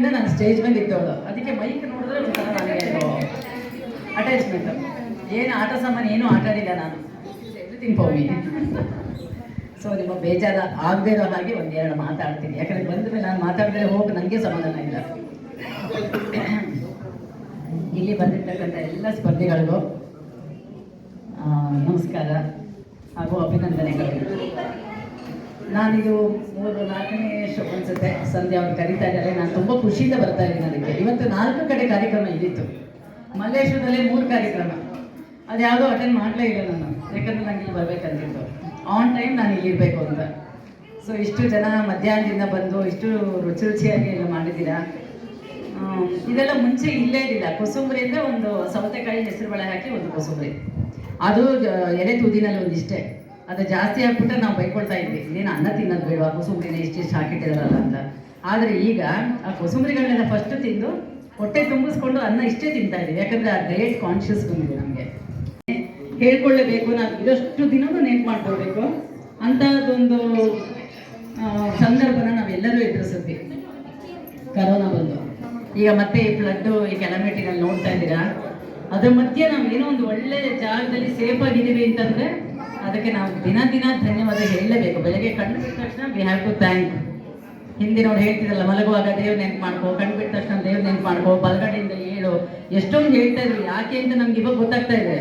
ಚಿಕ್ಕದಾಗಿಂದ ನಾನು ಸ್ಟೇಜ್ ಮೇಲೆ ಇದ್ದವಳು ಅದಕ್ಕೆ ಮೈಕ್ ನೋಡಿದ್ರೆ ಒಂಥರ ನನಗೆ ಅಟ್ಯಾಚ್ಮೆಂಟ್ ಏನು ಆಟ ಸಾಮಾನು, ಏನೂ ಆಟಾಡಿಲ್ಲ ನಾನು. ಎವ್ರಿಥಿಂಗ್ ಫಾರ್ ಮೀ ಸೊ ನಿಮ್ಮ ಬೇಜಾರ ಆಗದೆ ಇರೋ ಹಾಗೆ ಒಂದೆರಡು ಮಾತಾಡ್ತೀನಿ. ಯಾಕಂದ್ರೆ ಬಂದ ಮೇಲೆ ನಾನು ಮಾತಾಡಿದ್ರೆ ಹೋಗಿ ನನಗೆ ಸಮಾಧಾನ ಇಲ್ಲ. ಇಲ್ಲಿ ಬಂದಿರ್ತಕ್ಕಂಥ ಎಲ್ಲ ಸ್ಪರ್ಧಿಗಳಿಗೂ ನಮಸ್ಕಾರ ಹಾಗೂ ಅಭಿನಂದನೆಗಳು. ನಾನಿದು ಮೂರು ನಾಲ್ಕನೇ ಶೋ ಅನ್ಸುತ್ತೆ. ಸಂಧ್ಯಾ ಅವ್ರು ಕರೀತಾ ಇದ್ದಾರೆ. ನಾನು ತುಂಬ ಖುಷಿಯಿಂದ ಬರ್ತಾ ಇದ್ದೀನಿ ಅದಕ್ಕೆ. ಇವತ್ತು ನಾಲ್ಕು ಕಡೆ ಕಾರ್ಯಕ್ರಮ ಇದ್ದಿತ್ತು ಮಲ್ಲೇಶ್ವರದಲ್ಲಿ ಮೂರು ಕಾರ್ಯಕ್ರಮ. ಅದು ಅಟೆಂಡ್ ಮಾಡಲೇ ಇಲ್ಲ ನಾನು. ಯಾಕಂದ್ರೆ ನಂಗೆ ಇಲ್ಲಿ ಬರ್ಬೇಕಂತಿತ್ತು. ಆನ್ ಟೈಮ್ ನಾನು ಇಲ್ಲಿ ಇರಬೇಕು ಅಂತ. ಸೊ ಇಷ್ಟು ಜನ ಮಧ್ಯಾಹ್ನದಿಂದ ಬಂದು ಇಷ್ಟು ರುಚಿ ರುಚಿಯಾಗಿ ಎಲ್ಲ ಮಾಡಿದ್ದೀರಾ? ಇದೆಲ್ಲ ಮುಂಚೆ ಇಲ್ಲೇ ಇದ್ದಿಲ್ಲ. ಕೊಸುಂಬರಿ ಅಂದರೆ ಒಂದು ಸೌತೆಕಾಯಿ ಹೆಸರು ಬಳೆ ಹಾಕಿ ಒಂದು ಕೊಸುಂಬರಿ. ಅದು ಎಲೆ ತುದಿನಲ್ಲಿ ಒಂದಿಷ್ಟೇ. ಅದು ಜಾಸ್ತಿ ಆಗ್ಬಿಟ್ಟು ನಾವು ಬೈಕೊಳ್ತಾ ಇದ್ವಿ ನೀನು ಅನ್ನ ತಿನ್ನೋದು ಬೇಡ, ಕೊಸುಂಬರಿನ ಇಷ್ಟಿಷ್ಟು ಹಾಕಿಟ್ಟಿದಾರಲ್ಲ ಅಂತ. ಆದರೆ ಈಗ ಆ ಕೊಸುಂಬರಿಗಳನ್ನೆಲ್ಲ ಫಸ್ಟ್ ತಿಂದು ಹೊಟ್ಟೆ ತುಂಬಿಸ್ಕೊಂಡು ಅನ್ನ ಇಷ್ಟೇ ತಿಂತಾ ಇದ್ದೀವಿ ಯಾಕಂದ್ರೆ ಆ ಗ್ರೇಟ್ ಕಾನ್ಶಿಯಸ್ ಬಂದಿದೆ ನಮಗೆ. ಹೇಳ್ಕೊಳ್ಳೇಬೇಕು ನಾವು ಇದಷ್ಟು ದಿನವೂ ನೆನ್ಪು ಮಾಡ್ಕೊಳ್ಬೇಕು. ಅಂಥದ್ದೊಂದು ಸಂದರ್ಭನ ನಾವೆಲ್ಲರೂ ಎದುರಿಸಿದ್ವಿ ಕರೋನಾ ಬಂದು. ಈಗ ಮತ್ತೆ ಈ ಫ್ಲಡ್ಡು ಈ ಕೆಲಮೆಟಿನಲ್ಲಿ ನೋಡ್ತಾ ಇದ್ದೀರಾ? ಅದ್ರ ಮಧ್ಯೆ ನಾವು ಏನೋ ಒಂದು ಒಳ್ಳೆ ಜಾಗದಲ್ಲಿ ಸೇಫ್ ಆಗಿದ್ದೀವಿ ಅಂತಂದ್ರೆ ಅದಕ್ಕೆ ನಾವು ದಿನ ದಿನ ಧನ್ಯವಾದ ಹೇಳಲೇಬೇಕು. ಬೆಳಗ್ಗೆ ಕಣ್ಣು ಬಿಟ್ಟ ತಕ್ಷಣ ವಿ ಹ್ಯಾವ್ ಟು ಥ್ಯಾಂಕ್ ಹಿಂದಿನವ್ರು ಹೇಳ್ತಿದ್ರಲ್ಲ, ಮಲಗುವಾಗ ದೇವ್ರ ನೆನ್ಪು ಮಾಡ್ಕೋ, ಕಣ್ಣು ಬಿಟ್ಟ ತಕ್ಷಣ ದೇವ್ರ ನೆನ್ಪು ಮಾಡ್ಕೋ, ಬಲಗಡೆಯಿಂದ ಏಳು. ಎಷ್ಟೊಂದು ಹೇಳ್ತಾ ಇದ್ರು, ಯಾಕೆ ಅಂತ ನಮ್ಗೆ ಇವಾಗ ಗೊತ್ತಾಗ್ತಾ ಇದೆ.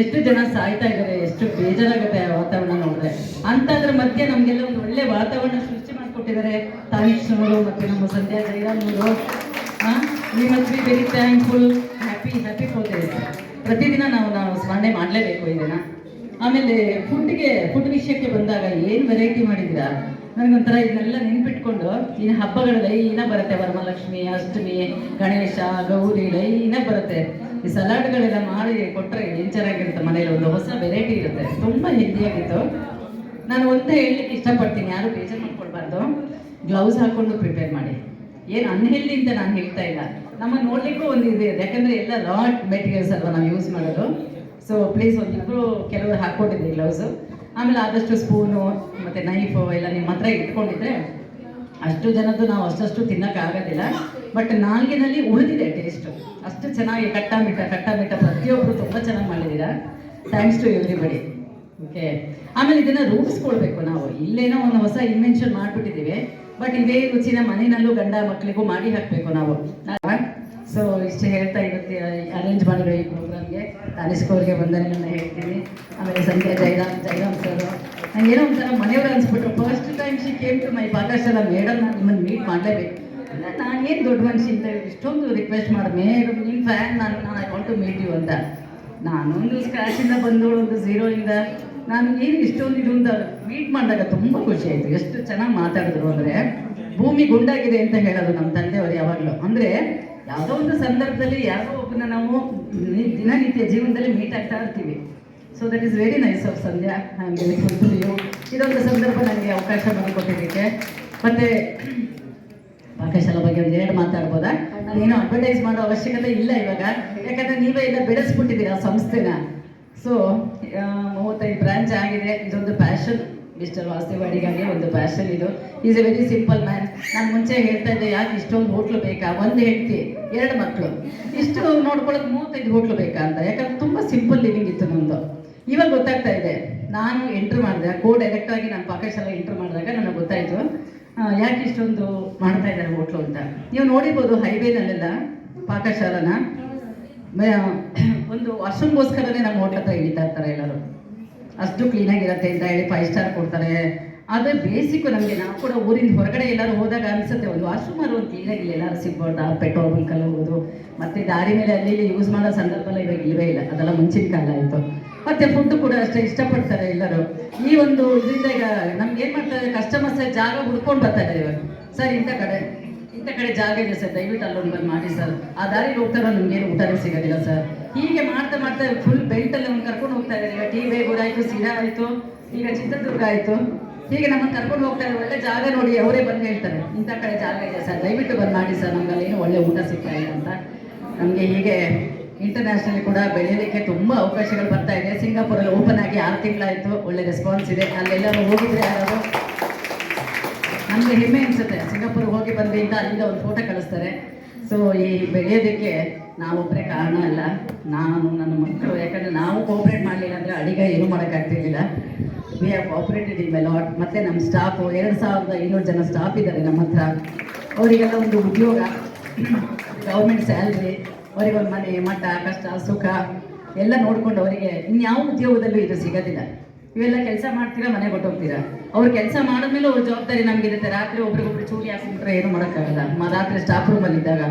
ಎಷ್ಟು ಜನ ಸಾಯ್ತಾ ಇದ್ದಾರೆ, ಎಷ್ಟು ಬೇಜಾರಾಗುತ್ತೆ ಆ ವಾತಾವರಣ ನೋಡಿದ್ರೆ ಅಂತದ್ರ ಮಧ್ಯೆ ನಮಗೆಲ್ಲ ಒಂದು ಒಳ್ಳೆ ವಾತಾವರಣ ಸೃಷ್ಟಿ ಮಾಡಿಕೊಟ್ಟಿದ್ದಾರೆ. ತಾರೀಶ್ನವರು ಮತ್ತು ನಮ್ಮ Sandhya ಜೈರಾಮ್ನವರು be very thankful happy happy for ಪ್ರತಿದಿನ ನಾವು ನಾವು ಸ್ಮರಣೆ ಮಾಡಲೇಬೇಕು ಇದನ್ನ ಆಮೇಲೆ ಫುಡ್ಗೆ ಫುಡ್ ವಿಷಯಕ್ಕೆ ಬಂದಾಗ ಏನು ವೆರೈಟಿ ಮಾಡಿದ್ದೀರಾ? ನನಗೊಂಥರ ಇದನ್ನೆಲ್ಲ ನೆನ್ಪಿಟ್ಕೊಂಡು ಇನ್ನು ಹಬ್ಬಗಳು ಲೈನ ಬರುತ್ತೆ, ವರಮಹಾಲಕ್ಷ್ಮಿ, ಅಷ್ಟಮಿ, ಗಣೇಶ, ಗೌರಿ ಲೈನ ಬರುತ್ತೆ. ಈ ಸಲಾಡ್ಗಳೆಲ್ಲ ಮಾಡಿ ಕೊಟ್ಟರೆ ಏನು ಚೆನ್ನಾಗಿರುತ್ತೆ ಮನೇಲಿ? ಒಂದು ಹೊಸ ವೆರೈಟಿ ಇರುತ್ತೆ. ತುಂಬ ಹೆಲ್ದಿಯಾಗಿತ್ತು ನಾನು ಒಂದೇ ಹೇಳಲಿಕ್ಕೆ ಇಷ್ಟಪಡ್ತೀನಿ. ಯಾರು ಬೇಜಾರು ಮಾಡ್ಕೊಳ್ಬಾರ್ದು. ಗ್ಲೌಸ್ ಹಾಕೊಂಡು ಪ್ರಿಪೇರ್ ಮಾಡಿ. ಏನು ಅನ್ಹೆಲ್ದಿ ಅಂತ ನಾನು ಹೇಳ್ತಾ ಇಲ್ಲ. ನಮ್ಮ ನೋಡ್ಲಿಕ್ಕೂ ಒಂದು ಇದು ಯಾಕಂದ್ರೆ ಎಲ್ಲ ರಾ ಮೆಟೀರಿಯಲ್ಸ್ ಅಲ್ವಾ ನಾವು ಯೂಸ್ ಮಾಡೋದು. ಸೊ ಪ್ಲೀಸ್ ಒಂದಿಬ್ರು ಕೆಲವರು ಹಾಕ್ಕೊಂಡಿದ್ರಿ ಗ್ಲೌಸು ಆಮೇಲೆ ಆದಷ್ಟು ಸ್ಪೂನು ಮತ್ತು ನೈಫು ಎಲ್ಲ ನಿಮ್ಮ ಹತ್ರ ಇಟ್ಕೊಂಡಿದ್ರೆ ಅಷ್ಟು ಜನದ್ದು ನಾವು ಅಷ್ಟಷ್ಟು ತಿನ್ನೋಕ್ಕಾಗೋದಿಲ್ಲ ಬಟ್ ನಾಲ್ಗಿನಲ್ಲಿ ಉಳಿದಿದೆ ಟೇಸ್ಟು ಅಷ್ಟು ಚೆನ್ನಾಗಿ ಕಟ್ಟ ಮಿಟ್ಟ ಕಟ್ಟ ಮಿಟ್ಟ ಪ್ರತಿಯೊಬ್ಬರು ತುಂಬ ಚೆನ್ನಾಗಿ ಮಾಡಿದ್ದೀರಾ? ಥ್ಯಾಂಕ್ಸ್ ಟು ಎವ್ರಿಬಡಿ ಓಕೆ ಆಮೇಲೆ ಇದನ್ನ ರೂಪಿಸ್ಕೊಳ್ಬೇಕು ನಾವು. ಇಲ್ಲೇನೋ ಒಂದು ಹೊಸ ಇನ್ವೆನ್ಷನ್ ಮಾಡ್ಬಿಟ್ಟಿದ್ದೀವಿ. ಬಟ್ ಇದೇ ರುಚಿನ ಮನೆಯಲ್ಲೂ ಗಂಡ ಮಕ್ಕಳಿಗೂ ಮಾಡಿ ಹಾಕಬೇಕು ನಾವು. ಸೊ ಇಷ್ಟು ಹೇಳ್ತಾ ಅರೇಂಜ್ ಮಾಡಿರೋ ಈ ಪ್ರೋಗ್ರಾಮ್ಗೆ ಬಂದರೆ ವಂದನೆಗಳನ್ನ ಹೇಳ್ತೀನಿ. ಆಮೇಲೆ ಸಂಧ್ಯಾ ಜೈರಾಮ್ ಜೈರಾಮ್ ಸರ್ ನಂಗೆ ಏನೋ ಒಂಥರ ಮನೆಯವರು ಅನಿಸ್ಬಿಟ್ರು. First time she came to my Pakashala madam ನಾನು ನಿಮ್ಮನ್ನು ಮೀಟ್ ಮಾಡಲೇಬೇಕು. ನಾನೇನು ದೊಡ್ಡ ಮನುಷ್ಯ ಅಂತ ಇಷ್ಟೊಂದು ರಿಕ್ವೆಸ್ಟ್ ಮಾಡಿ. ಮೇಡಮ್ ನಿಮ್ಮ ಫ್ಯಾನ್ ನಾನು ನಾನು I want to meet you ಅಂತ. ನಾನೊಂದು ಸ್ಕ್ರಾಚಿಂದ ಬಂದವಳು ಒಂದು ಝೀರೋಯಿಂದ ನಾನು ಏನು ಇಷ್ಟೊಂದು ಇದು ಅಂತ ಮೀಟ್ ಮಾಡಿದಾಗ ತುಂಬ ಖುಷಿ ಆಯಿತು. ಎಷ್ಟು ಚೆನ್ನಾಗಿ ಮಾತಾಡಿದ್ರು ಅಂದರೆ, ಭೂಮಿ ಗುಂಡಾಗಿದೆ ಅಂತ ಹೇಳೋದು ನಮ್ಮ ತಂದೆಯವರು ಯಾವಾಗಲೂ. ಅಂದರೆ ಯಾವುದೋ ಒಂದು ಸಂದರ್ಭದಲ್ಲಿ ಯಾರೋ ಒಬ್ಬನ ನಾವು ದಿನನಿತ್ಯ ಜೀವನದಲ್ಲಿ ಮೀಟ್ ಆಗ್ತಾ ಇರ್ತೀವಿ. So that is very nice of Sandhya you ಇದೊಂದು ಸಂದರ್ಭ ನನಗೆ ಅವಕಾಶ ಮಾಡಿಕೊಟ್ಟಿದ್ದಕ್ಕೆ. ಮತ್ತೆ ಪಾಕಶಾಲ ಬಗ್ಗೆ ಒಂದು ಎರಡು ಮಾತಾಡ್ಬೋದಾ? ನಾನೇನು ಅಡ್ವರ್ಟೈಸ್ ಮಾಡೋ ಅವಶ್ಯಕತೆ ಇಲ್ಲ ಇವಾಗ. ಯಾಕಂದ್ರೆ ನೀವೇ ಎಲ್ಲ ಬೆಳೆಸ್ಬಿಟ್ಟಿದ್ದೀರಾ ಸಂಸ್ಥೆನ. ಸೊ ಮೂವತ್ತೈದು ಬ್ರಾಂಚ್ ಆಗಿದೆ. ಇದೊಂದು ಪ್ಯಾಷನ್ ಮಿಸ್ಟರ್ ವಾಸುದೇವಾಡಿಗಾಗಿ ಒಂದು ಪ್ಯಾಷನ್ ಇದು. Is a very simple man ನಾನು ಮುಂಚೆ ಹೇಳ್ತಾ ಇದ್ದೆ, ಯಾಕೆ ಇಷ್ಟೊಂದು ಹೋಟ್ಲು ಬೇಕಾ? ಒಂದು ಹೆಂಡತಿ, ಎರಡು ಮಕ್ಕಳು ಇಷ್ಟು ನೋಡ್ಕೊಳ್ಳೋಕೆ ಮೂವತ್ತೈದು ಹೋಟ್ಲು ಬೇಕಾ ಅಂತ. ಯಾಕಂದ್ರೆ ತುಂಬ ಸಿಂಪಲ್ ಲಿವಿಂಗ್ ಇತ್ತು ನಮ್ಮದು ಇವಾಗ ಗೊತ್ತಾಗ್ತಾ ಇದೆ. ನಾನು ಎಂಟ್ರ್ ಮಾಡಿದೆ. ಕೋ ಡೈರೆಕ್ಟ್ ಆಗಿ ನಾನು ಪಾಕಶಾಲೆ ಎಂಟ್ರ್ ಮಾಡಿದಾಗ ನನಗೆ ಗೊತ್ತಾಯಿತು. ಯಾಕೆ ಇಷ್ಟೊಂದು ಮಾಡ್ತಾ ಇದ್ದಾರೆ ಹೋಟ್ಲು ಅಂತ. ನೀವು ನೋಡಿರ್ಬೋದು ಹೈವೇನಲ್ಲೆಲ್ಲ ಪಾಕಶಾಲನ. ಒಂದು ವಾಶ್ರೂಮ್ಗೋಸ್ಕರನೇ ನಮ್ಮ ಹೋಟ್ಲ್ ಹತ್ರ ಇಳಿತಾ ಇರ್ತಾರೆ ಎಲ್ಲರೂ. ಅಷ್ಟು ಕ್ಲೀನಾಗಿರುತ್ತೆ ಅಂತ ಹೇಳಿ ಫೈವ್ ಸ್ಟಾರ್ ಕೊಡ್ತಾರೆ. ಆದರೆ ಬೇಸಿಕ್ಕು ನಮಗೆ ನಾವು ಕೂಡ ಊರಿಂದ ಹೊರಗಡೆ ಎಲ್ಲರೂ ಹೋದಾಗ ಅನಿಸುತ್ತೆ ಒಂದು ವಾಶ್ರೂಮ್ ಒಂದು ಕ್ಲೀನಾಗಿಲ್ಲ ಎಲ್ಲರೂ ಸಿಗ್ಬೋದಾ ಪೆಟ್ರೋಲ್ ಬಂಕಲ್ಲಿ ಹೋಗೋದು, ಮತ್ತೆ ದಾರಿ ಮೇಲೆ ಅಲ್ಲಿ ಯೂಸ್ ಮಾಡೋ ಸಂದರ್ಭ ಇವಾಗ ಇಲ್ಲವೇ ಇಲ್ಲ, ಅದೆಲ್ಲ ಮುಂಚಿನ ಕಾಲ ಆಯಿತು. ಮತ್ತೆ ಫುಡ್ ಕೂಡ ಅಷ್ಟೇ ಇಷ್ಟಪಡ್ತಾರೆ ಎಲ್ಲರೂ. ಈ ಒಂದು ಇದರಿಂದ ಈಗ ನಮ್ಗೆ ಏನು ಮಾಡ್ತಾರೆ ಕಸ್ಟಮರ್ಸ್ ಜಾಗ ಹುಡ್ಕೊಂಡು ಬರ್ತಾರೆ ಇವಾಗ. ಸರ್, ಇಂಥ ಕಡೆ. ಇಂಥ ಕಡೆ ಜಾಗ ಇದೆ ಸರ್, ದಯವಿಟ್ಟು ಅಲ್ಲೊಂದು ಬಂದು ಮಾಡಿ ಸರ್. ಆ ದಾರಿಗೆ ಹೋಗ್ತಾರೆ ನಮ್ಗೇನು ಊಟನೇ ಸಿಗೋದಿಲ್ಲ ಸರ್. ಹೀಗೆ ಮಾಡ್ತಾ ಮಾಡ್ತಾ ಫುಲ್ ಬೆಲ್ಟಲ್ಲಿ ಅವ್ನು ಕರ್ಕೊಂಡು ಹೋಗ್ತಾ ಇದ್ದಾರೆ. ಈಗ ಟಿ ಬೇಗೂರು ಆಯಿತು ಸಿರಾ ಆಯಿತು, ಈಗ ಚಿತ್ರದುರ್ಗ ಆಯಿತು. ಹೀಗೆ ನಮ್ಮನ್ನು ಕರ್ಕೊಂಡು ಹೋಗ್ತಾ ಇದ್ದಾರೆ ಒಳ್ಳೆ ಜಾಗ ನೋಡಿ ಅವರೇ ಬಂದು ಹೇಳ್ತಾರೆ. ಇಂಥ ಕಡೆ ಜಾಗ ಇದೆ ಸರ್. ದಯವಿಟ್ಟು ಬಂದು ಮಾಡಿ ಸರ್, ನಮ್ಗಲ್ಲಿ ಏನು ಒಳ್ಳೆ ಊಟ ಸಿಗ್ತಾ ಇಲ್ಲ ಅಂತ. ನಮಗೆ ಹೀಗೆ ಇಂಟರ್ನ್ಯಾಷನಲ್ ಕೂಡ ಬೆಳೆಯಲಿಕ್ಕೆ ತುಂಬ ಅವಕಾಶಗಳು ಬರ್ತಾ ಇದೆ. ಸಿಂಗಾಪುರಲ್ಲಿ ಓಪನ್ ಆಗಿ ಆರು ತಿಂಗಳಾಯಿತು, ಒಳ್ಳೆ ರೆಸ್ಪಾನ್ಸ್ ಇದೆ. ಅಲ್ಲೆಲ್ಲರೂ ಹೋಗಿದ್ರೆ ಯಾರು ನಮಗೆ ಹೆಮ್ಮೆ ಅನಿಸುತ್ತೆ. ಸಿಂಗಾಪುರ್ಗೆ ಹೋಗಿ ಬಂದಿಂದ ಅಲ್ಲಿಂದ ಒಂದು ಫೋಟೋ ಕಳಿಸ್ತಾರೆ. ಸೊ ಈ ಬೆಳೆಯೋದಕ್ಕೆ ನಾವೊಬ್ಬರೇ ಕಾರಣ ಅಲ್ಲ. ನಾನು ನನ್ನ ಮಕ್ಕಳು, ಯಾಕಂದರೆ ನಾವು ಕೋಪ್ರೇಟ್ ಮಾಡಲಿಲ್ಲ ಅಂದರೆ ಅಡಿಗೆ ಏನೂ ಮಾಡೋಕ್ಕಾಗ್ತಿರ್ಲಿಲ್ಲ ವಿ ಹ್ಯಾವ್ ಕೋಆಪ್ರೇಟೆಡ್ ಇನ್ ಮೆಲಾಟ್ ಮತ್ತು ನಮ್ಮ ಸ್ಟಾಫು ಎರಡು ಸಾವಿರದ ಐನೂರು ಜನ ಸ್ಟಾಫ್ ಇದ್ದಾರೆ ನಮ್ಮ ಹತ್ರ. ಅವರಿಗೆಲ್ಲ ಒಂದು ಉದ್ಯೋಗ ಗೌರ್ಮೆಂಟ್ ಸ್ಯಾಲ್ರಿ ಅವರಿಗೊಂದು ಮನೆ, ಮಠ, ಕಷ್ಟ, ಸುಖ ಎಲ್ಲ ನೋಡಿಕೊಂಡು ಅವರಿಗೆ ಇನ್ಯಾವ ಉದ್ಯೋಗದಲ್ಲೂ ಇದು ಸಿಗೋದಿಲ್ಲ. ಇವೆಲ್ಲ ಕೆಲಸ ಮಾಡ್ತೀರಾ ಮನೆ ಕೊಟ್ಟೋಗ್ತೀರಾ ಅವ್ರು ಕೆಲಸ ಮಾಡಿದ್ಮೇಲೆ ಅವ್ರ ಜವಾಬ್ದಾರಿ ನಮಗಿರುತ್ತೆ. ರಾತ್ರಿ ಒಬ್ರಿಗೊಬ್ರು ಚೂರಿ ಹಾಕೊಂಡ್ರೆ ಏನು ಮಾಡೋಕ್ಕಾಗಲ್ಲ. ರಾತ್ರಿ ಸ್ಟಾಫ್ ರೂಮಲ್ಲಿ ಇದ್ದಾಗ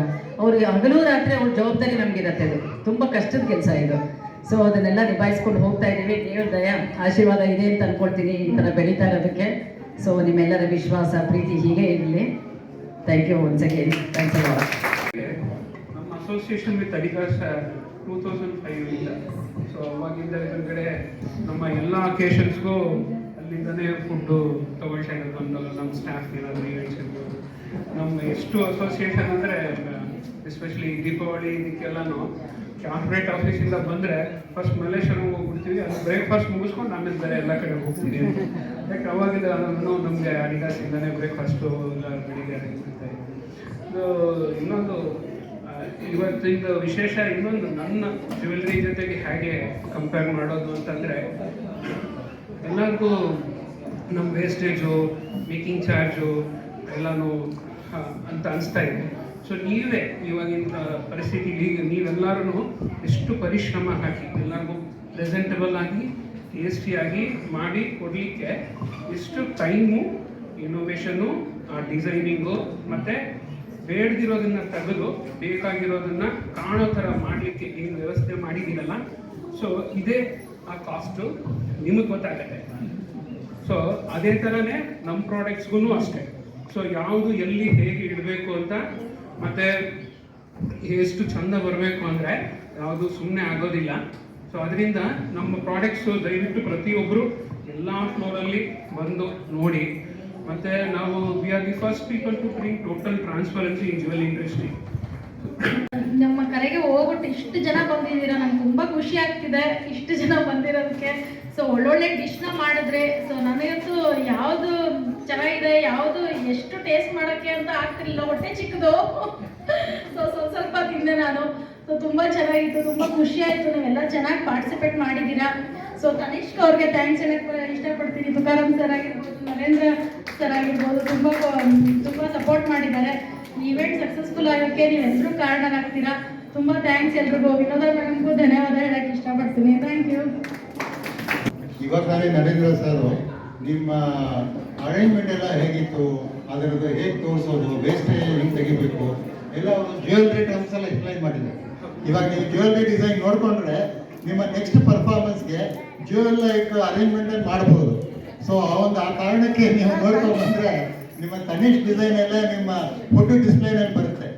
ಅವ್ರಿಗೆ ಹಗಲು ರಾತ್ರಿ ಅವ್ರ ಜವಾಬ್ದಾರಿ ನಮಗಿರುತ್ತೆ ಅದು. ತುಂಬ ಕಷ್ಟದ ಕೆಲಸ ಇದು. ಸೊ ಅದನ್ನೆಲ್ಲ ನಿಭಾಯಿಸ್ಕೊಂಡು ಹೋಗ್ತಾ ಇದ್ದೀವಿ. ದೇವ್ರ ದಯ, ಆಶೀರ್ವಾದ ಇದೆ ಅಂತ ಅನ್ಕೊಳ್ತೀನಿ ಈ ಥರ ಬೆಳೀತಾ ಇರೋದಕ್ಕೆ. ಸೊ ನಿಮ್ಮೆಲ್ಲರ ವಿಶ್ವಾಸ, ಪ್ರೀತಿ ಹೀಗೆ ಇರಲಿ. Thank you once again thanks ನಮ್ಮ association with Adigas two thousand five ಇಂದ. ಸೊ ಅವಾಗಿಂದ ಇದ್ರ ಕಡೆ ನಮ್ಮ ಎಲ್ಲ ಅಕೇಶನ್ಸ್ಗೂ ಅಲ್ಲಿಂದನೇ ಫುಡ್ಡು ತಗೊಳ್ತಾ ಇರೋದು ಬಂದು ನಮ್ಮ ಸ್ಟಾಫ್ ಏನಾದರೂ ಈವೆಂಟ್ಸ್ ನಮ್ಮ ಎಷ್ಟು ಅಸೋಸಿಯೇಷನ್ ಅಂದರೆ ಎಸ್ಪೆಷಲಿ ದೀಪಾವಳಿ, ಇದಕ್ಕೆಲ್ಲನೂ ಕಾರ್ಪೊರೇಟ್ ಆಫೀಸಿಂದ ಬಂದರೆ ಫಸ್ಟ್ ಮಲ್ಲೇಶ್ವರಂಗೆ ಹೋಗ್ಬಿಡ್ತೀವಿ. ಅದು ಬ್ರೇಕ್ಫಾಸ್ಟ್ ಮುಗಿಸ್ಕೊಂಡು ನಾನು ಬೇರೆ ಎಲ್ಲ ಕಡೆ ಹೋಗ್ತೀನಿ ಯಾಕೆ ಅವಾಗಿಂದ ನಾನು ನಮಗೆ ಅಡಿಗಾಸಿಂದನೇ ಬ್ರೇಕ್ಫಾಸ್ಟು ಎಲ್ಲ ಬೆಳಿಗ್ಗೆ ಇದು ಇನ್ನೊಂದು ಆ, ಇವತ್ತಿಂದ ವಿಶೇಷ ಇನ್ನೊಂದು ನನ್ನ ಜ್ಯುವೆಲ್ರಿ ಜೊತೆಗೆ ಹೇಗೆ ಕಂಪೇರ್ ಮಾಡೋದು ಅಂತಂದರೆ ಎಲ್ಲರಿಗೂ ನಮ್ಮ ವೇಸ್ಟೇಜು ಮೇಕಿಂಗ್ ಚಾರ್ಜು ಎಲ್ಲನೂ ಅಂತ ಅನಿಸ್ತಾ ಇದೆ. ಸೊ ನೀವೇ ಇವಾಗಿನ ಪರಿಸ್ಥಿತಿ ಈಗ ನೀವೆಲ್ಲರೂ ಎಷ್ಟು ಪರಿಶ್ರಮ ಹಾಕಿ ಎಲ್ಲರಿಗೂ ಪ್ರೆಸೆಂಟಬಲ್ ಆಗಿ ಟೇಸ್ಟಿಯಾಗಿ ಮಾಡಿ ಕೊಡಲಿಕ್ಕೆ ಎಷ್ಟು ಟೈಮು ಇನೋವೇಷನ್ನು ಡಿಸೈನಿಂಗು ಮತ್ತು ಬೇಡದಿರೋದನ್ನ ತೆಗೆದು, ಬೇಕಾಗಿರೋದನ್ನ ಕಾಣೋ ಥರ ಮಾಡಲಿಕ್ಕೆ ಏನು ವ್ಯವಸ್ಥೆ ಮಾಡಿದ್ದೀರಲ್ಲ ಸೊ ಇದೇ ಆ ಕಾಸ್ಟು ನಿಮಗೆ ಗೊತ್ತಾಗತ್ತೆ. ಸೊ ಅದೇ ಥರನೇ ನಮ್ಮ ಪ್ರಾಡಕ್ಟ್ಸ್ಗೂ ಅಷ್ಟೇ. ಸೊ ಯಾವುದು ಎಲ್ಲಿ ಹೇಗೆ ಇಡಬೇಕು ಅಂತ, ಮತ್ತೆ ಎಷ್ಟು ಚಂದ ಬರಬೇಕು ಅಂದರೆ ಯಾವುದು ಸುಮ್ಮನೆ ಆಗೋದಿಲ್ಲ. ಸೊ ಅದರಿಂದ ನಮ್ಮ ಪ್ರಾಡಕ್ಟ್ಸು ದಯವಿಟ್ಟು ಪ್ರತಿಯೊಬ್ಬರು ಎಲ್ಲ ಫ್ಲೋರಲ್ಲಿ ಬಂದು ನೋಡಿ. ಮತ್ತೆ ನಾವು we are the first people to bring total transparency in jewel industry ನಮ್ಮ ಕರೆಗೆ ಹೋಗ್ಬಿಟ್ಟು ಇಷ್ಟು ಜನ ಬಂದಿದ್ದೀರಾ, ನಂಗೆ ತುಂಬ ಖುಷಿ ಆಗ್ತಿದೆ ಇಷ್ಟು ಜನ ಬಂದಿರೋದಕ್ಕೆ. ಸೊ ಒಳ್ಳೊಳ್ಳೆ ಡಿಶ್ನ ಮಾಡಿದ್ರೆ ಸೊ ನನಗಂತೂ ಯಾವುದು ಚೆನ್ನಾಗಿದೆ, ಯಾವುದು ಎಷ್ಟು ಟೇಸ್ಟ್ ಮಾಡೋಕ್ಕೆ ಅಂತ ಆಗ್ತಿರ್ಲಿಲ್ಲ, ಹೊಟ್ಟೆ ಚಿಕ್ಕದು. ಸೊ ಸ್ವಲ್ಪ ಸ್ವಲ್ಪ ತಿಂದೆ ನಾನು. ಸೊ ತುಂಬ ಚೆನ್ನಾಗಿತ್ತು, ತುಂಬ ಖುಷಿ ಆಯಿತು, ನೀವೆಲ್ಲ ಚೆನ್ನಾಗಿ ಪಾರ್ಟಿಸಿಪೇಟ್ ಮಾಡಿದ್ದೀರಾ. ಸೊ ತನಿಷ್ಕ್ ಅವ್ರಿಗೆ ಥ್ಯಾಂಕ್ಸ್ ಹೇಳಕ್ಕೆ ಇಷ್ಟಪಡ್ತೀನಿ. ತುಕಾರಾಮ್ ಸರ್ ಆಗಿರ್ಬೋದು, ನರೇಂದ್ರ ಸರ್ ಆಗಿರ್ಬೋದು, ತುಂಬ ತುಂಬ ಸಪೋರ್ಟ್ ಮಾಡಿದ್ದಾರೆ. ಈವೆಂಟ್ ಸಕ್ಸಸ್ಫುಲ್ ಆಗೋಕ್ಕೆ ಹೆಸರು ಕಾರಣರಾಗ್ತೀರಾ? ತುಂಬ ಥ್ಯಾಂಕ್ಸ್ ಎಲ್ರಿಗೂ. ವಿನೋದ ಮೇಡಮ್ಗೂ ಧನ್ಯವಾದ ಹೇಳಕ್ಕೆ ಇಷ್ಟಪಡ್ತೀನಿ. ಥ್ಯಾಂಕ್ ಯು ಇವಾಗ ನರೇಂದ್ರ ಸರ್ ನಿಮ್ಮ ಅರೇಂಜ್ಮೆಂಟ್ ಎಲ್ಲ ಹೇಗಿತ್ತು? ಅದರದ್ದು ಹೇಗೆ ತೋರಿಸೋದು? ವೇಸ್ಟೇಜ್ ಹೆಂಗೆ ತೆಗಿಬೇಕು? ಎಲ್ಲ ಅವರು ಜ್ಯುವೆಲ್ರಿ ಟರ್ಮ್ಸ್ ಎಲ್ಲ ಎಕ್ಸ್ಪ್ಲೈನ್ ಮಾಡಿದ್ದಾರೆ. ಇವಾಗ ನೀವು ಜ್ಯುವೆಲ್ರಿ ಡಿಸೈನ್ ನೋಡಿಕೊಂಡ್ರೆ, ನಿಮ್ಮ ನೆಕ್ಸ್ಟ್ ಪರ್ಫಾರ್ಮೆನ್ಸ್ಗೆ ಜ್ಯುವೆಲ್ ಇಟ್ಟು ಅರೇಂಜ್ಮೆಂಟ್ ಮಾಡ್ಬೋದು? ಸೊ ಆ ಒಂದು ಆ ಕಾರಣಕ್ಕೆ ನೀವು ನೋಡ್ಕೊಂಡು ಬಂದರೆ ನಿಮ್ಮ ತನಿಷ್ ಡಿಸೈನ್ ಎಲ್ಲ ನಿಮ್ಮ ಫುಡ್ ಡಿಸ್ಪ್ಲೇನಲ್ಲಿ ಬರುತ್ತೆ?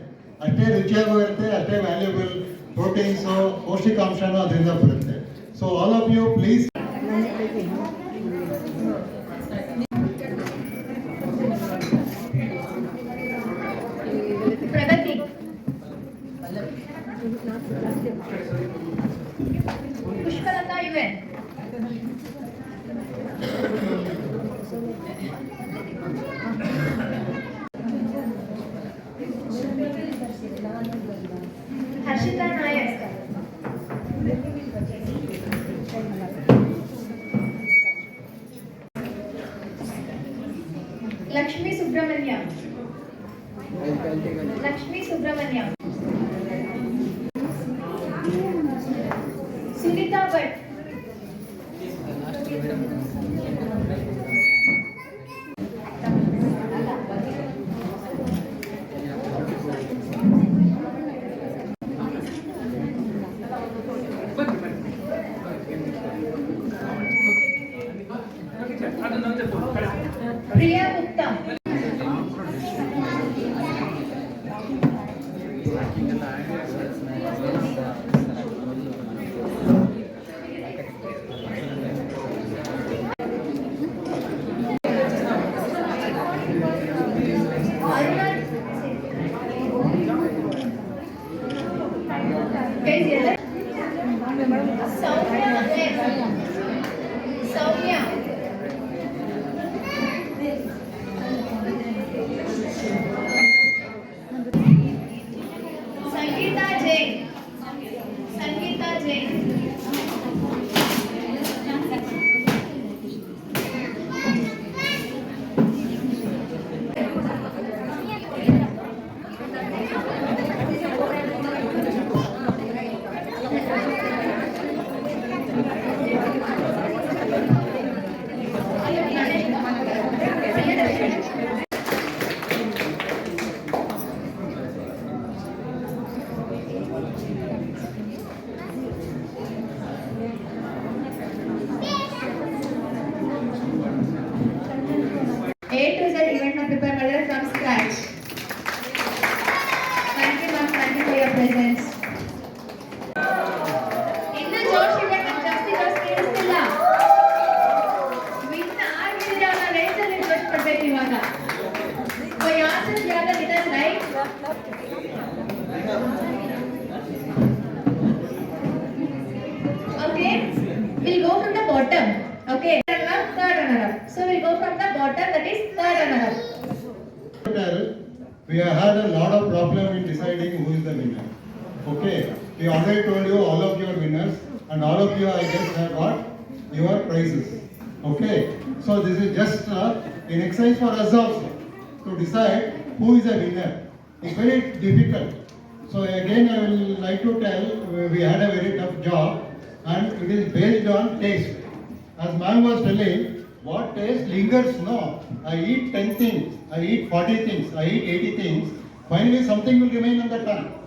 ಅಷ್ಟೇ ರುಚಿಯಾಗೂ ಇರುತ್ತೆ, ಅಷ್ಟೇ ವ್ಯಾಲ್ಯೂಬಲ್ ಪ್ರೋಟೀನ್ಸು ಪೌಷ್ಟಿಕಾಂಶನೂ ಅದರಿಂದ ಬರುತ್ತೆ. So all of you please Subrahmanyam. Lakshmi Subrahmanyam. Sunitha Bhat. Priya Gupta. Bottom, that is third had a lot of problem in deciding who is the winner. Okay, we already told you all of your winners and all of you I guess have got your prizes. Okay, so this is just uh, an exercise for us also to decide who is a winner. It's very difficult. So again, I will like to tell, we- we had a very tough job and it is based on taste. As ma'am was telling, what taste lingers, no. I eat 10 things, I eat 40 things, I eat 80 things, finally something will remain on the tongue.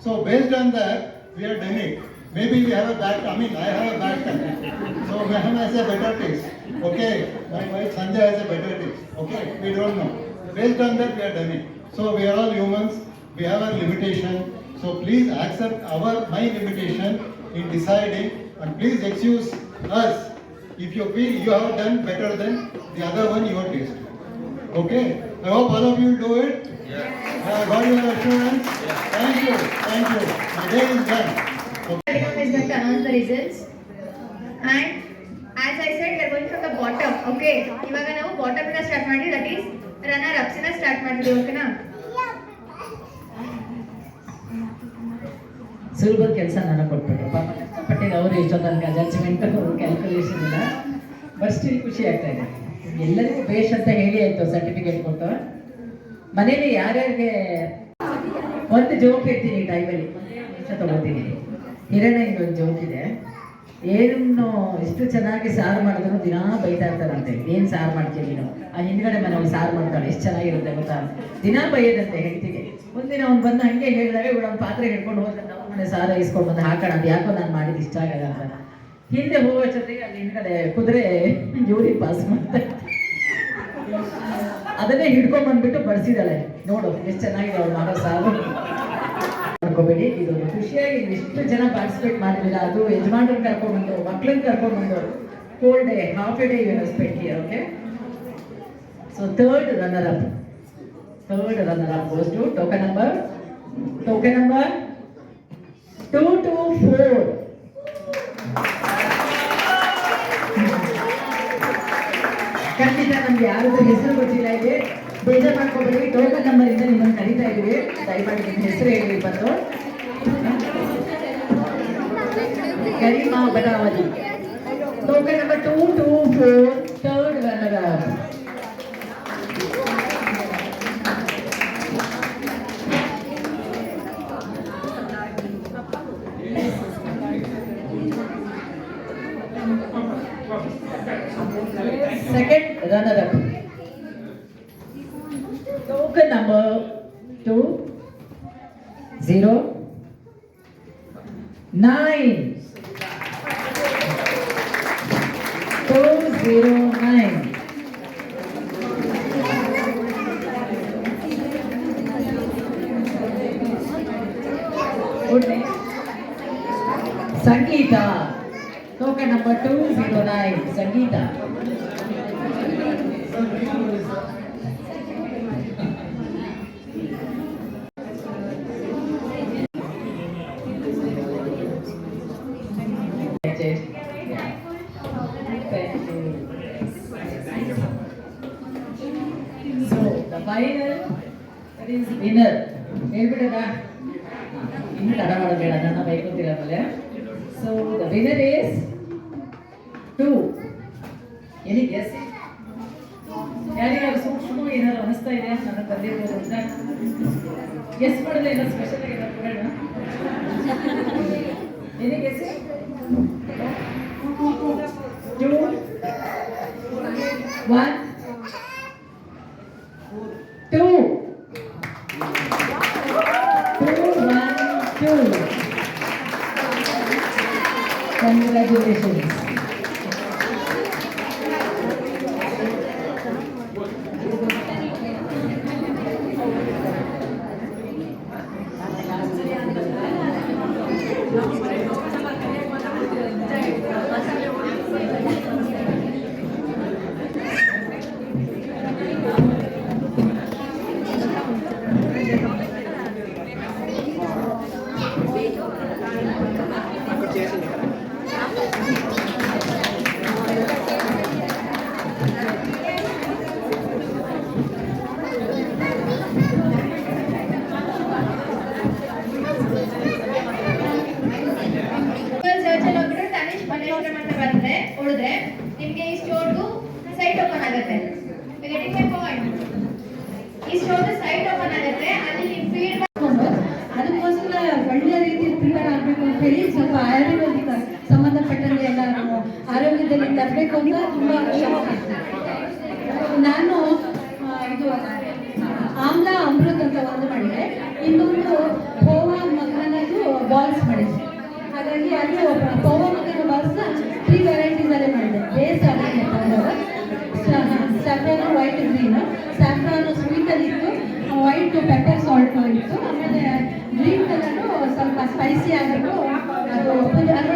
So based on that, we are done it. Maybe we have a bad, I mean, I have a bad tongue. So ma'am has a better taste. Okay, my wife Sanjay has a better taste. Okay, we don't know. Based on that, we are done it. So we are all humans, we have a limitation. So please accept our, my limitation in deciding and please excuse us if you feel you have done better than the other one your taste. Okay, I hope all of you do it. I got your assurance. Thank you, thank you. My day is done. Everyone is going to announce the results. And as I said, we are going from the bottom. Okay. ಇವಾಗ ನಾವು bottom ಇಂದ start ಮಾಡಿ that is runner ups ಇಂದ start ಮಾಡ್ತೀವಿ ಓಕೆನಾ ಸುಲಭದ ಕೆಲಸ ನನಗೆ ಕೊಟ್ಬಿಟ್ರು ಕಷ್ಟಪಟ್ಟಿದ್ದು ಅವರು ಇಷ್ಟೋ ತನಕ ಜಡ್ಜ್ಮೆಂಟ್ ಕ್ಯಾಲ್ಕುಲೇಷನ್ ಇಲ್ಲ ಬಟ್ ಸ್ಟಿಲ್ ಖುಷಿ ಆಗ್ತಾ ಇದೆ. ಎಲ್ಲರಿಗೂ ಬೇಷ್ ಅಂತ ಹೇಳಿ ಆಯ್ತು ಸರ್ಟಿಫಿಕೇಟ್ ಕೊಟ್ಟು. ಮನೇಲಿ ಯಾರ್ಯಾರಿಗೆ ಒಂದು ಜೋಕ್ ಈ ಟೈಮಲ್ಲಿ ನಿಮಿಷ ತಗೋತೀನಿ ಹಿರಣ್ಣ ಒಂದು ಜೋಕ್ ಇದೆ. ಏನು ಎಷ್ಟು ಚೆನ್ನಾಗಿ ಸಾರು ಮಾಡಿದ್ರು ದಿನಾ ಬೈತಾ ಇರ್ತಾರಂತೆ. ಏನು ಸಾರು ಮಾಡ್ತೀವಿ ನೀನು? ಆ ಹಿಂದ್ಗಡೆ ಮನೆಯಲ್ಲಿ ಸಾರು ಮಾಡ್ತಾಳೆ, ಎಷ್ಟು ಚೆನ್ನಾಗಿರುತ್ತೆ ಗೊತ್ತಾ? ದಿನಾ ಬೈಯೋದಂತೆ ಹೆಂಡತಿಗೆ. ಒಂದಿನ ಅವ್ನು ಬಂದು ಹಂಗೆ ಹೇಳಿದಾಗ ಇವಳು ಪಾತ್ರೆ ಹಿಡ್ಕೊಂಡು ಹೋದ್ರೆ ನಾವು ಮನೆ ಸಾಲ ಇಸ್ಕೊಂಡು ಬಂದು, ಹಾಕೋಣ ಅದು ಯಾಕೋ ನಾನು ಮಾಡಿದ್ದು ಇಷ್ಟ ಆಗಲ್ಲ ಅಂತ. ಹಿಂದೆ ಹೋಗೋ ಜೊತೆಗೆ ಅಲ್ಲಿ ಹಿಂದ್ಗಡೆ ಕುದುರೆ ಯೂರಿ ಪಾಸ್ ಮಾಡ್ತಾರೆ. ಅದನ್ನೇ ಹಿಡ್ಕೊಂಡ್ ಬಂದ್ಬಿಟ್ಟು ಬಡಿಸಿದಾಳೆ ನೋಡು, ಎಷ್ಟು ಚೆನ್ನಾಗಿದೆ ಅವ್ರು ಮಾಡೋ ಸಾಲು. ಮಾಡ್ಕೋಬೇಡಿ ಇದು ಖುಷಿಯಾಗಿ ಎಷ್ಟು ಜನ ಪಾರ್ಟಿಸಿಪೇಟ್ ಮಾಡಿದಿಲ್ಲ ಅದು ಯಜಮಾನ್ರನ್ನ ಕರ್ಕೊಂಡು ಬಂದು, ಮಕ್ಳನ್ನ ಕರ್ಕೊಂಡು ಬಂದು whole day half a day you spend here okay so third runner up third runner up goes token number token number two two four ಖಂಡಿತ ನಮ್ಗೆ ಯಾರದ್ದು ಹೆಸರು ಗೊತ್ತಿಲ್ಲ ಇದೆ. ಬೇಜಾರು ಮಾಡ್ಕೋಬೇಡಿ. ಟೋಕನ್ ನಂಬರ್ ಇಂದ ನಿಮ್ಮನ್ನು ಕರೀತಾ ಇದ್ದೀವಿ. ದಯಮಾಡಿ ನಿಮ್ಮ ಹೆಸರು ಹೇಳಿ ಬಂದು. Garima Badavati token number two two four nine. Two zero nine. Sangeeta. Token number two zero nine. Sangeeta. So, the final, that is winner. ಹೇಳ್ಬಿಡದ ಇನ್ನು ತಡ ಮಾಡಬೇಡ ನನ್ನ ಬೈಕೋತೀರ ಮೇಲೆ so the winner is to any guess ಯಾರಿಗಾದ್ರು ಸೂಕ್ಷ್ಮ ಏನಾದ್ರು ಅನಿಸ್ತಾ ಇದೆ ನನ್ನ ತಂದಿರ್ಬೋದು ಅಂತ ಗೆಸ್ ಮಾಡಿದ್ರೆ ಏನೋ ಸ್ಪೆಷಲ್ ಆಗಿ ಕೊಡೋಣ any guess two one two two one two Sure. Congratulations. Search ಅಲ್ಲಿ ಹೋಗ್ಬಿಟ್ಟು ತನಿಷ್ ಮಲ್ಲೇಶ್ವರಂ ಅಂತ ಬರುತ್ತೆ ಉಳಿದ್ರೆ ನಿಮ್ಗೆ ಈ ಸ್ಟೋರ್ದು ಸೈಟ್ ಓಪನ್ ಆಗುತ್ತೆ ಗೆಟಿಂಗ್ ಮೈ ಪಾಯಿಂಟ್ ಈ ಸ್ಟೋರ್ದು ಸೈಟ್ ಓಪನ್ ಆಗುತ್ತೆ ಅಲ್ಲಿ ನೀವು ಫೀಡ್ ಮಾಡ್ಕೊಂಡು ಅದಕ್ಕೋಸ್ಕರ ಒಳ್ಳೆಯ ರೀತಿ ಪ್ರಿಪೇರ್ ಆಗಬೇಕು ಅಂತ ಹೇಳಿ ಸ್ವಲ್ಪ ಆಯುರ್ವೇದಿಕ ಸಂಬಂಧಪಟ್ಟಂತೆ ಎಲ್ಲ ಆರೋಗ್ಯದಲ್ಲಿ ತರಬೇಕು ಅಂತ ತುಂಬ. ನಾನು ಇದು, ಆಮ್ಲ, ಅಮೃತ್ ಅಂತ ಒಂದು ಮಾಡಿದೆ. ಇನ್ನೊಂದು ಪೋವಾ ಮಗನದು ಬಾಲ್ಸ್ ಮಾಡಿದೆ. ಹಾಗಾಗಿ ಅದು ಪೋವಾ ಮಗನ ಬಾಲ್ಸ್ನ ತ್ರೀ ವೆರೈಟೀಸಲ್ಲೇ ಮಾಡಿದೆ. ಬೇಸ್ ಆಗಿದೆ ಸ್ಯಾಫ್ರಾನು ವೈಟ್ ಗ್ರೀನ್ ಸ್ಯಾಫ್ರಾನು ಸ್ವೀಟಲ್ಲಿ ಇತ್ತು. ವೈಟ್ ಪೆಪ್ಪರ್ ಸಾಲ್ಟ್ ಇತ್ತು ಆಮೇಲೆ ಗ್ರೀನ್ ಕಲರ್ ಸ್ವಲ್ಪ ಸ್ಪೈಸಿ ಆಗಿತ್ತು ಅದು